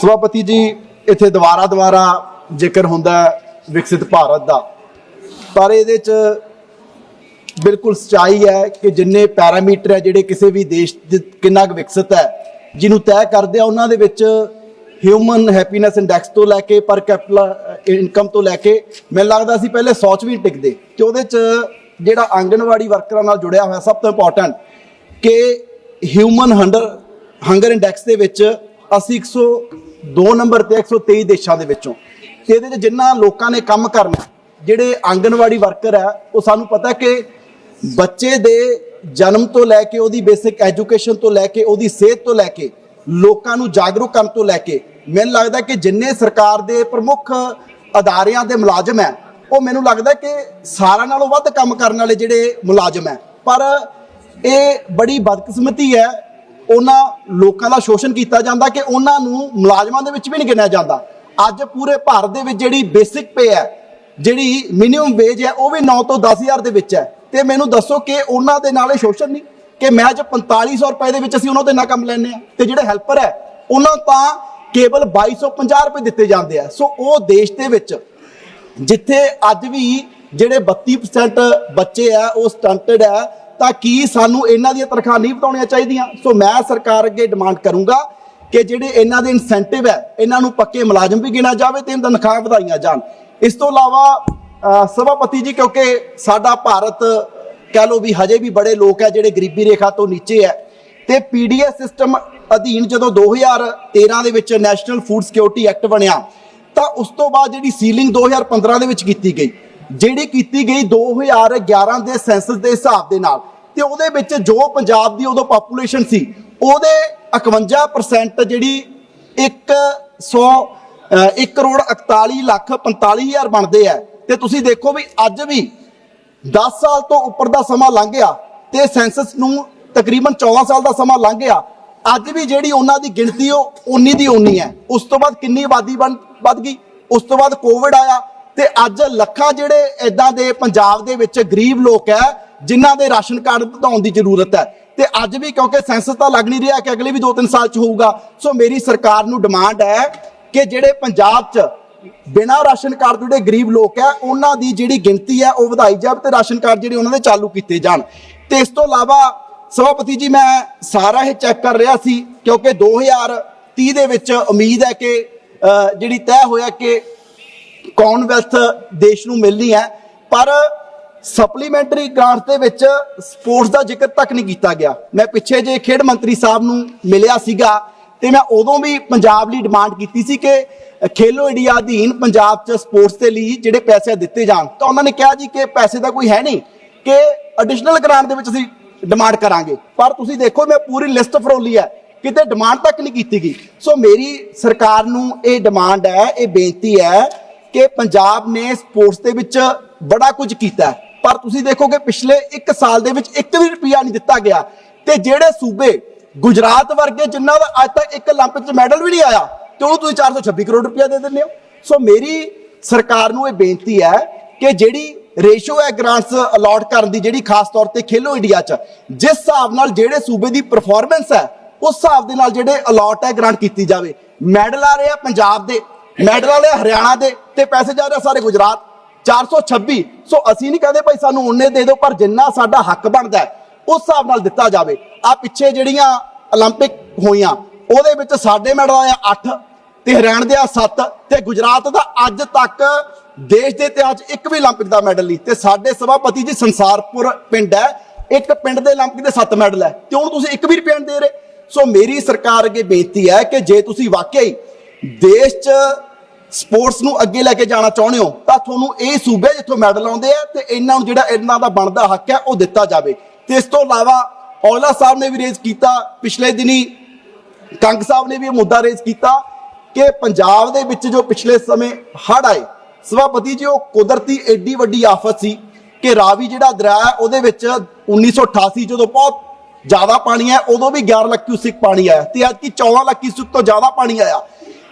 ਸਭਾਪਤੀ ਜੀ, ਇੱਥੇ ਦੁਬਾਰਾ ਦੁਬਾਰਾ ਜ਼ਿਕਰ ਹੁੰਦਾ ਵਿਕਸਿਤ ਭਾਰਤ ਦਾ। ਪਰ ਇਹਦੇ ਚ ਬਿਲਕੁਲ ਸਚਾਈ ਹੈ ਕਿ ਜਿੰਨੇ ਪੈਰਾਮੀਟਰ ਹੈ ਜਿਹੜੇ ਕਿਸੇ ਵੀ ਦੇਸ਼ ਦੇ ਕਿੰਨਾ ਕੁ ਵਿਕਸਿਤ ਹੈ, ਜਿਹਨੂੰ ਤੈਅ ਕਰਦੇ ਆ, ਉਹਨਾਂ ਦੇ ਵਿੱਚ ਹਿਊਮਨ ਹੈਪੀਨੈਸ ਇੰਡੈਕਸ ਤੋਂ ਲੈ ਕੇ ਪਰ ਕੈਪੀਟਲ ਇਨਕਮ ਤੋਂ ਲੈ ਕੇ, ਮੈਨੂੰ ਲੱਗਦਾ ਸੀ ਪਹਿਲੇ ਸੋਚ ਵੀ ਨਹੀਂ ਟਿਕਦੇ ਕਿ ਉਹਦੇ ਚ ਜਿਹੜਾ ਆਂਗਣਵਾੜੀ ਵਰਕਰਾਂ ਨਾਲ ਜੁੜਿਆ ਹੋਇਆ, ਸਭ ਤੋਂ ਇੰਪੋਰਟੈਂਟ ਕਿ ਹਿਊਮਨ ਹੰਡਰ ਹੰਗਰ ਇੰਡੈਕਸ ਦੇ ਵਿੱਚ ਅਸੀਂ 102 ਨੰਬਰ ਤੇ 123 ਦੇਸ਼ਾਂ ਦੇ ਵਿੱਚੋਂ। ਤੇ ਇਹਦੇ 'ਚ ਜਿੰਨਾ ਲੋਕਾਂ ਨੇ ਕੰਮ ਕਰਨਾ, ਜਿਹੜੇ ਆਂਗਣਵਾੜੀ ਵਰਕਰ ਹੈ ਉਹ ਸਾਨੂੰ ਪਤਾ ਕਿ ਬੱਚੇ ਦੇ ਜਨਮ ਤੋਂ ਲੈ ਕੇ ਉਹਦੀ ਬੇਸਿਕ ਐਜੂਕੇਸ਼ਨ ਤੋਂ ਲੈ ਕੇ, ਉਹਦੀ ਸਿਹਤ ਤੋਂ ਲੈ ਕੇ, ਲੋਕਾਂ ਨੂੰ ਜਾਗਰੂਕ ਕਰਨ ਤੋਂ ਲੈ ਕੇ, ਮੈਨੂੰ ਲੱਗਦਾ ਕਿ ਜਿੰਨੇ ਸਰਕਾਰ ਦੇ ਪ੍ਰਮੁੱਖ ਅਦਾਰਿਆਂ ਦੇ ਮੁਲਾਜ਼ਮ ਹੈ, ਉਹ ਮੈਨੂੰ ਲੱਗਦਾ ਕਿ ਸਾਰਿਆਂ ਨਾਲੋਂ ਵੱਧ ਕੰਮ ਕਰਨ ਵਾਲੇ ਜਿਹੜੇ ਮੁਲਾਜ਼ਮ ਹੈ। ਪਰ ਇਹ ਬੜੀ ਬਦਕਿਸਮਤੀ ਹੈ ਉਹਨਾਂ ਲੋਕਾਂ ਦਾ ਸ਼ੋਸ਼ਣ ਕੀਤਾ ਜਾਂਦਾ ਕਿ ਉਹਨਾਂ ਨੂੰ ਮੁਲਾਜ਼ਮਾਂ ਦੇ ਵਿੱਚ ਵੀ ਨਹੀਂ ਗਿਣਿਆ ਜਾਂਦਾ। ਅੱਜ ਪੂਰੇ ਭਾਰਤ ਦੇ ਵਿੱਚ ਜਿਹੜੀ ਬੇਸਿਕ ਪੇ ਹੈ, ਜਿਹੜੀ ਮਿਨੀਮਮ ਵੇਜ ਹੈ, ਉਹ ਵੀ 9 ਤੋਂ 10000 ਦੇ ਵਿੱਚ ਹੈ। ਤੇ ਮੈਨੂੰ ਦੱਸੋ ਕਿ ਉਹਨਾਂ ਦੇ ਨਾਲ ਇਹ ਸ਼ੋਸ਼ਣ ਨਹੀਂ? ਕਿ ਮੈਂ ਅੱਜ 4500 ਰੁਪਏ ਦੇ ਵਿੱਚ ਅਸੀਂ ਉਹਨਾਂ ਦੇ ਨਾਲ ਕੰਮ ਲੈਣੇ ਆ ਤੇ ਜਿਹੜੇ ਹੈਲਪਰ ਹੈ, ਉਹਨਾਂ ਨੂੰ ਤਾਂ ਕੇਵਲ 2250 ਰੁਪਏ ਦਿੱਤੇ ਜਾਂਦੇ ਆ। ਸੋ ਉਹ ਦੇਸ਼ ਦੇ ਵਿੱਚ, ਜਿੱਥੇ ਅੱਜ ਵੀ ਜਿਹੜੇ 32% ਬੱਚੇ ਆ, ਉਹ ਸਟੰਟਡ ਹੈ ਤਾਂ ਕੀ ਸਾਨੂੰ ਇਹਨਾਂ ਦੀਆਂ ਤਨਖਾਹ ਨਹੀਂ ਵਧਾਉਣੀਆਂ ਚਾਹੀਦੀਆਂ? ਸੋ ਮੈਂ ਸਰਕਾਰ ਅੱਗੇ ਡਿਮਾਂਡ ਕਰੂੰਗਾ ਕਿ ਜਿਹੜੇ ਇਹਨਾਂ ਦੇ ਇਨਸੈਂਟਿਵ ਹੈ, ਇਹਨਾਂ ਨੂੰ ਪੱਕੇ ਮੁਲਾਜ਼ਮ ਵੀ ਗਿਣਾ ਜਾਵੇ ਤੇ ਇਹਨਾਂ ਤਨਖਾਹ ਵਧਾਈਆਂ ਜਾਣ। ਇਸ ਤੋਂ ਇਲਾਵਾ ਸਭਾਪਤੀ ਜੀ, ਕਿਉਂਕਿ ਸਾਡਾ ਭਾਰਤ ਕਹਿ ਲੋ ਵੀ ਹਜੇ ਵੀ ਬੜੇ ਲੋਕ ਹੈ ਜਿਹੜੇ ਗਰੀਬੀ ਰੇਖਾ ਤੋਂ ਨੀਚੇ ਹੈ। ਤੇ ਪੀਡੀਐਸ ਸਿਸਟਮ ਅਧੀਨ ਜਦੋਂ 2013 ਦੇ ਵਿੱਚ ਨੈਸ਼ਨਲ ਫੂਡ ਸਿਕਿਉਰਿਟੀ ਐਕਟ ਬਣਿਆ, ਤਾਂ ਉਸ ਤੋਂ ਬਾਅਦ ਜਿਹੜੀ ਸੀਲਿੰਗ 2015 ਦੇ ਵਿੱਚ ਕੀਤੀ ਗਈ ਜਿਹੜੀ ਕੀਤੀ ਗਈ 2011 ਦੇ ਸੈਂਸਸ ਦੇ ਹਿਸਾਬ ਦੇ ਨਾਲ, ਤੇ ਉਹਦੇ ਵਿੱਚ ਜੋ ਪੰਜਾਬ ਦੀ ਉਦੋਂ ਪਾਪੂਲੇਸ਼ਨ ਸੀ, ਉਹਦੇ 51% ਜਿਹੜੀ 100 1 ਕਰੋੜ 41 ਲੱਖ 45 ਹਜ਼ਾਰ ਬਣਦੇ ਆ। ਤੇ ਤੁਸੀਂ ਦੇਖੋ ਵੀ ਅੱਜ ਵੀ 10 ਸਾਲ ਤੋਂ ਉੱਪਰ ਦਾ ਸਮਾਂ ਲੰਘ ਗਿਆ ਤੇ ਸੈਂਸਸ ਨੂੰ ਤਕਰੀਬਨ 14 ਸਾਲ ਦਾ ਸਮਾਂ ਲੰਘ ਗਿਆ। ਅੱਜ ਵੀ ਜਿਹੜੀ ਉਹਨਾਂ ਦੀ ਗਿਣਤੀ ਉਹ ਉਨੀ ਦੀ ਉਨੀ ਹੈ। ਉਸ ਤੋਂ ਬਾਅਦ ਕਿੰਨੀ ਆਬਾਦੀ ਬਣ ਵੱਧ ਗਈ? ਉਸ ਤੋਂ ਬਾਅਦ ਕੋਵਿਡ ਆਇਆ। ਤੇ ਅੱਜ ਲੱਖਾਂ ਜਿਹੜੇ ਇਦਾਂ ਦੇ ਪੰਜਾਬ ਦੇ ਵਿੱਚ ਗਰੀਬ ਲੋਕ ਹੈ, ਜਿਨ੍ਹਾਂ ਦੇ ਰਾਸ਼ਨ ਕਾਰਡ ਵਧਾਉਣ ਦੀ ਜ਼ਰੂਰਤ ਹੈ। ਤੇ ਅੱਜ ਵੀ ਕਿਉਂਕਿ ਸੈਂਸਸ ਤਾਂ ਲੱਗ ਨਹੀਂ ਰਿਹਾ ਕਿ ਅਗਲੇ ਵੀ 2-3 ਸਾਲ ਚ ਹੋਊਗਾ, ਸੋ ਮੇਰੀ ਸਰਕਾਰ ਨੂੰ ਡਿਮਾਂਡ ਹੈ ਕਿ ਜਿਹੜੇ ਪੰਜਾਬ 'ਚ ਬਿਨਾਂ ਰਾਸ਼ਨ ਕਾਰਡ ਤੋਂ ਜਿਹੜੇ ਗਰੀਬ ਲੋਕ ਹੈ, ਉਹਨਾਂ ਦੀ ਜਿਹੜੀ ਗਿਣਤੀ ਹੈ, ਉਹ ਵਧਾਈ ਜਾਵੇ ਤੇ ਰਾਸ਼ਨ ਕਾਰਡ ਜਿਹੜੇ ਉਹਨਾਂ ਦੇ ਚਾਲੂ ਕੀਤੇ ਜਾਣ। ਤੇ ਇਸ ਤੋਂ ਇਲਾਵਾ ਸਭਾਪਤੀ ਜੀ, ਮੈਂ ਸਾਰਾ ਇਹ ਚੈੱਕ ਕਰ ਰਿਹਾ ਸੀ ਕਿਉਂਕਿ 2030 ਦੇ ਵਿੱਚ ਉਮੀਦ ਹੈ ਕਿ ਜਿਹੜੀ ਤੈਅ ਹੋਇਆ ਕਿ ਕਾਮਨਵੈਲਥ ਦੇਸ਼ ਨੂੰ ਮਿਲਣੀ ਹੈ, ਪਰ ਸਪਲੀਮੈਂਟਰੀ ਗ੍ਰਾਂਟ ਦੇ ਵਿੱਚ ਸਪੋਰਟਸ ਦਾ ਜ਼ਿਕਰ ਤੱਕ ਨਹੀਂ ਕੀਤਾ ਗਿਆ। ਮੈਂ ਪਿੱਛੇ ਜੇ ਖੇਡ ਮੰਤਰੀ ਸਾਹਿਬ ਨੂੰ ਮਿਲਿਆ ਸੀਗਾ ਤੇ ਮੈਂ ਉਦੋਂ ਵੀ ਪੰਜਾਬ ਲਈ ਡਿਮਾਂਡ ਕੀਤੀ ਸੀ ਕਿ ਖੇਲੋ ਇੰਡੀਆ ਅਧੀਨ ਪੰਜਾਬ 'ਚ ਸਪੋਰਟਸ ਦੇ ਲਈ ਜਿਹੜੇ ਪੈਸੇ ਦਿੱਤੇ ਜਾਣ। ਤਾਂ ਉਹਨਾਂ ਨੇ ਕਿਹਾ ਜੀ ਕਿ ਪੈਸੇ ਦਾ ਕੋਈ ਹੈ ਨਹੀਂ ਕਿ ਐਡੀਸ਼ਨਲ ਗ੍ਰਾਂਟ ਦੇ ਵਿੱਚ ਅਸੀਂ ਡਿਮਾਂਡ ਕਰਾਂਗੇ। ਪਰ ਤੁਸੀਂ ਦੇਖੋ, ਮੈਂ ਪੂਰੀ ਲਿਸਟ ਫਰੋਲੀ ਹੈ, ਕਿਤੇ ਡਿਮਾਂਡ ਤੱਕ ਨਹੀਂ ਕੀਤੀ ਗਈ। ਸੋ ਮੇਰੀ ਸਰਕਾਰ ਨੂੰ ਇਹ ਡਿਮਾਂਡ ਹੈ, ਇਹ ਬੇਨਤੀ ਹੈ ਕਿ ਪੰਜਾਬ ਨੇ ਸਪੋਰਟਸ ਦੇ ਵਿੱਚ ਬੜਾ ਕੁਝ ਕੀਤਾ ਹੈ। ਪਰ ਤੁਸੀਂ ਦੇਖੋਗੇ ਪਿਛਲੇ 1 ਸਾਲ ਦੇ ਵਿੱਚ 1 ਵੀ ਰੁਪਿਆ ਨਹੀਂ ਦਿੱਤਾ ਗਿਆ ਤੇ ਜਿਹੜੇ ਸੂਬੇ ਗੁਜਰਾਤ ਵਰਗੇ ਜਿਨ੍ਹਾਂ ਦਾ ਅੱਜ ਤੱਕ ਇੱਕ 올림픽 'ਚ ਮੈਡਲ ਵੀ ਨਹੀਂ ਆਇਆ ਤੇ ਉਹ ਤੁਸੀਂ 426 ਕਰੋੜ ਰੁਪਇਆ ਦੇ ਦਿੰਦੇ ਹੋ ਸੋ ਮੇਰੀ ਸਰਕਾਰ ਨੂੰ ਇਹ ਬੇਨਤੀ ਹੈ ਕਿ ਜਿਹੜੀ ਰੇਸ਼ੋ ਹੈ ਗ੍ਰਾਂਟਸ ਅਲਾਟ ਕਰਨ ਦੀ ਜਿਹੜੀ ਖਾਸ ਤੌਰ ਤੇ ਖੇਲੋ ਇੰਡੀਆ 'ਚ ਜਿਸ ਹਿਸਾਬ ਨਾਲ ਜਿਹੜੇ ਸੂਬੇ ਦੀ ਪਰਫਾਰਮੈਂਸ ਹੈ ਉਸ ਹਿਸਾਬ ਦੇ ਨਾਲ ਜਿਹੜੇ ਅਲਾਟ ਹੈ ਗ੍ਰਾਂਟ ਕੀਤੀ ਜਾਵੇ ਮੈਡਲ ਆ ਰਹੇ ਆ ਪੰਜਾਬ ਦੇ ਮੈਡਲ ਵਾਲੇ ਹਰਿਆਣਾ ਦੇ ਤੇ ਪੈਸੇ ਜਾ ਰਹੇ ਸਾਰੇ ਗੁਜਰਾਤ 426 ਸੋ ਅਸੀਂ ਨਹੀਂ ਕਹਦੇ ਭਾਈ ਸਾਨੂੰ ਉਹਨੇ ਦੇ ਦਿਓ ਪਰ ਜਿੰਨਾ ਸਾਡਾ ਹੱਕ ਬਣਦਾ ਹੈ, ਉਸ ਹਿਸਾਬ ਨਾਲ ਦਿੱਤਾ ਜਾਵੇ ਆ ਪਿੱਛੇ ਜਿਹੜੀਆਂ 올림픽 ਹੋਈਆਂ ਉਹਦੇ ਵਿੱਚ ਸਾਡੇ ਮੈਡਲ ਆਏ 8 ਤੇ ਹਰਿਆਣਾ ਦੇ ਆ 7 ਤੇ ਗੁਜਰਾਤ ਦਾ ਅੱਜ ਤੱਕ ਦੇਸ਼ ਦੇ ਇਤਿਹਾਸ 'ਚ ਇੱਕ ਵੀ 올림픽 ਦਾ ਮੈਡਲ ਨਹੀਂ ਤੇ ਸਾਡੇ ਸਭਾਪਤੀ ਜੀ ਸੰਸਾਰਪੁਰ ਪਿੰਡ ਹੈ ਇੱਕ ਪਿੰਡ ਦੇ 올림픽 ਦੇ 7 ਮੈਡਲ ਹੈ ਤੇ ਹੁਣ ਤੁਸੀਂ ਇੱਕ ਵੀ ਰੁਪਏ ਦੇ ਰਹੇ ਸੋ ਮੇਰੀ ਸਰਕਾਰ ਅੱਗੇ ਬੇਨਤੀ ਹੈ ਕਿ ਜੇ ਤੁਸੀਂ ਵਾਕਿਆ ਹੀ ਦੇਸ਼ 'ਚ ਸਪੋਰਟਸ ਨੂੰ ਅੱਗੇ ਲੈ ਕੇ ਜਾਣਾ ਚਾਹੁੰਦੇ ਹੋ, ਤਾਂ ਤੁਹਾਨੂੰ ਇਹ ਸੂਬੇ ਜਿੱਥੋਂ ਮੈਡਲ ਆਉਂਦੇ ਆ ਤੇ ਇਹਨਾਂ ਨੂੰ ਜਿਹੜਾ ਇਹਨਾਂ ਦਾ ਬਣਦਾ ਹੱਕ ਹੈ, ਉਹ ਦਿੱਤਾ ਜਾਵੇ। ਤੇ ਇਸ ਤੋਂ ਇਲਾਵਾ ਔਲਾ ਸਾਹਿਬ ਨੇ ਵੀ ਰੇਜ਼ ਕੀਤਾ, ਪਿਛਲੇ ਦਿਨੀ ਕੰਗ ਸਾਹਿਬ ਨੇ ਵੀ ਇਹ ਮੁੱਦਾ ਰੇਜ਼ ਕੀਤਾ ਕਿ ਪੰਜਾਬ ਦੇ ਵਿੱਚ ਜੋ ਪਿਛਲੇ ਸਮੇਂ ਹੜ੍ਹ ਆਏ, ਸਭਾਪਤੀ ਜੀ, ਉਹ ਕੁਦਰਤੀ ਐਡੀ ਵੱਡੀ ਆਫਤ ਸੀ ਕਿ ਰਾਵੀ ਜਿਹੜਾ ਦਰਿਆ ਹੈ, ਉਹਦੇ ਵਿੱਚ 1988 ਜਦੋਂ ਬਹੁਤ ਜ਼ਿਆਦਾ ਪਾਣੀ ਆਇਆ, ਉਦੋਂ ਵੀ 11 ਲੱਖ ਕਿਊਸਿਕ ਪਾਣੀ ਆਇਆ ਤੇ ਅੱਜ ਕੀ 14 ਲੱਖ ਕਿਊਸਿਕ ਤੋਂ ਜ਼ਿਆਦਾ ਪਾਣੀ ਆਇਆ।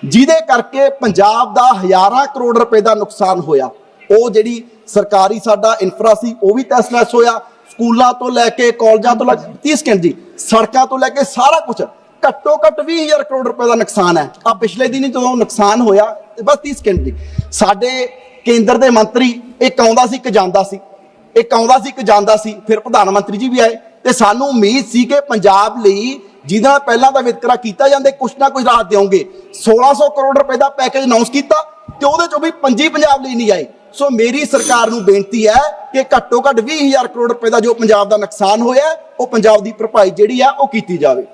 ਜਿਹਦੇ ਕਰਕੇ ਪੰਜਾਬ ਦਾ ਹਜ਼ਾਰਾਂ ਕਰੋੜ ਰੁਪਏ ਦਾ ਨੁਕਸਾਨ ਹੋਇਆ। ਉਹ ਜਿਹੜੀ ਸਰਕਾਰੀ ਸਾਡਾ ਇਨਫਰਾ ਸੀ, ਉਹ ਵੀ ਤਹਿਸ-ਨਹਿਸ ਹੋਇਆ। ਸਕੂਲਾਂ ਤੋਂ ਲੈ ਕੇ ਕਾਲਜਾਂ ਤੋਂ ਲੈ ਕੇ 30 ਸਕਿੰਟ ਜੀ, ਸੜਕਾਂ ਤੋਂ ਲੈ ਕੇ ਸਾਰਾ ਕੁਝ ਘੱਟੋ ਘੱਟ 20000 ਕਰੋੜ ਰੁਪਏ ਦਾ ਨੁਕਸਾਨ ਹੈ। ਆ ਪਿਛਲੇ ਦਿਨੀ ਜਦੋਂ ਨੁਕਸਾਨ ਹੋਇਆ ਬਸ 30 ਸਕਿੰਟ ਦੀ ਸਾਡੇ ਕੇਂਦਰ ਦੇ ਮੰਤਰੀ, ਇੱਕ ਆਉਂਦਾ ਸੀ, ਇੱਕ ਜਾਂਦਾ ਸੀ। ਇੱਕ ਆਉਂਦਾ ਸੀ, ਇੱਕ ਜਾਂਦਾ ਸੀ। ਫਿਰ ਪ੍ਰਧਾਨ ਮੰਤਰੀ ਜੀ ਵੀ ਆਏ। ਤੇ ਸਾਨੂੰ ਉਮੀਦ ਸੀ ਕਿ ਪੰਜਾਬ ਲਈ ਜਿਹਦਾ ਪਹਿਲਾਂ ਦਾ ਵਿਤਕਰਾ ਕੀਤਾ ਜਾਂਦੇ, ਕੁਛ ਨਾ ਕੁਛ ਰਾਹਤ ਦਿਓਗੇ। 1600 ਕਰੋੜ ਰੁਪਏ ਦਾ ਪੈਕੇਜ ਅਨਾਉਂਸ ਕੀਤਾ ਤੇ ਉਹਦੇ ਚੋਂ ਵੀ ਪੰਜੀ ਪੰਜਾਬ ਲਈ ਨਹੀਂ ਆਏ। ਸੋ ਮੇਰੀ ਸਰਕਾਰ ਨੂੰ ਬੇਨਤੀ ਹੈ ਕਿ ਘੱਟੋ ਘੱਟ 20000 ਕਰੋੜ ਰੁਪਏ ਦਾ ਜੋ ਪੰਜਾਬ ਦਾ ਨੁਕਸਾਨ ਹੋਇਆ, ਉਹ ਪੰਜਾਬ ਦੀ ਭਰਪਾਈ ਜਿਹੜੀ ਆ, ਉਹ ਕੀਤੀ ਜਾਵੇ।